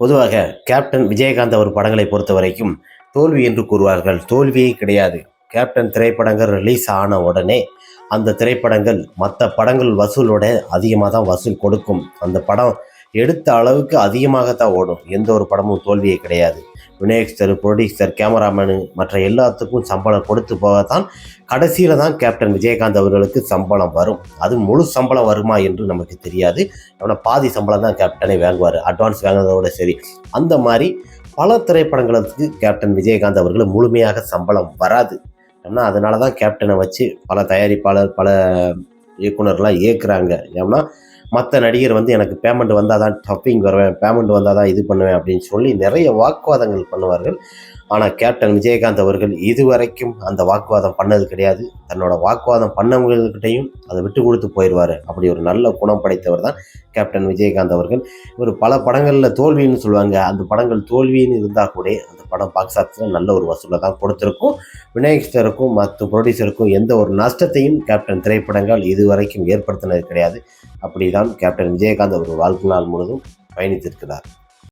பொதுவாக கேப்டன் விஜயகாந்த் அவர் படங்களை பொறுத்த வரைக்கும் தோல்வி என்று கூறுவார்கள். தோல்வியே கிடையாது. கேப்டன் திரைப்படங்கள் ரிலீஸ் ஆன உடனே அந்த திரைப்படங்கள் மற்ற படங்கள் வசூலோட அதிகமாக தான் வசூல் கொடுக்கும். அந்த படம் எடுத்த அளவுக்கு அதிகமாகத்தான் ஓடும். எந்த ஒரு படமும் தோல்வியே கிடையாது. விநாயக் சார் ப்ரொடியூசர் கேமராமேனு மற்ற எல்லாத்துக்கும் சம்பளம் கொடுத்து போகத்தான் கடைசியில் தான் கேப்டன் விஜயகாந்த் அவர்களுக்கு சம்பளம் வரும். அது முழு சம்பளம் வருமா என்று நமக்கு தெரியாது. அவனை பாதி சம்பளம் தான் கேப்டனே வாங்குவார். அட்வான்ஸ் வாங்குறதோட சரி. அந்த மாதிரி பல திரைப்படங்களுக்கு கேப்டன் விஜயகாந்த் அவர்கள் முழுமையாக சம்பளம் வராது. ஏன்னா அதனால தான் கேப்டனை வச்சு பல தயாரிப்பாளர் பல இயக்குனர்லாம் ஏற்கிறாங்க ஏன்னா மற்ற நடிகர் வந்து எனக்கு பேமெண்ட் வந்தால் தான் டப்பிங் வருவேன் பேமெண்ட் வந்தால் தான் இது பண்ணுவேன் அப்படின்னு சொல்லி நிறைய வாக்குவாதங்கள் பண்ணுவார்கள். ஆனால் கேப்டன் விஜயகாந்த் அவர்கள் இதுவரைக்கும் அந்த வாக்குவாதம் பண்ணது கிடையாது. தன்னோட வாக்குவாதம் பண்ணவங்ககிட்டையும் அதை விட்டு கொடுத்து போயிடுவார். அப்படி ஒரு நல்ல குணம் படைத்தவர் தான் கேப்டன் விஜயகாந்த் அவர்கள். இவர் பல படங்களில் தோல்வின்னு சொல்லுவாங்க. அந்த படங்கள் தோல்வின்னு இருந்தால் கூட அந்த படம் பாக்ஸ் ஆஃபீஸில் நல்ல ஒரு வசூலை தான் கொடுத்துருக்கும். விநாயக்ச்தருக்கும் மற்ற ப்ரொடியூசருக்கும் எந்த ஒரு நஷ்டத்தையும் கேப்டன் திரைப்படங்கள் இதுவரைக்கும் ஏற்படுத்தினது கிடையாது. அப்படி தான் கேப்டன் விஜயகாந்த் அவர் வாழ்க்கை நாள் முழுவதும் பயணித்திருக்கிறார்.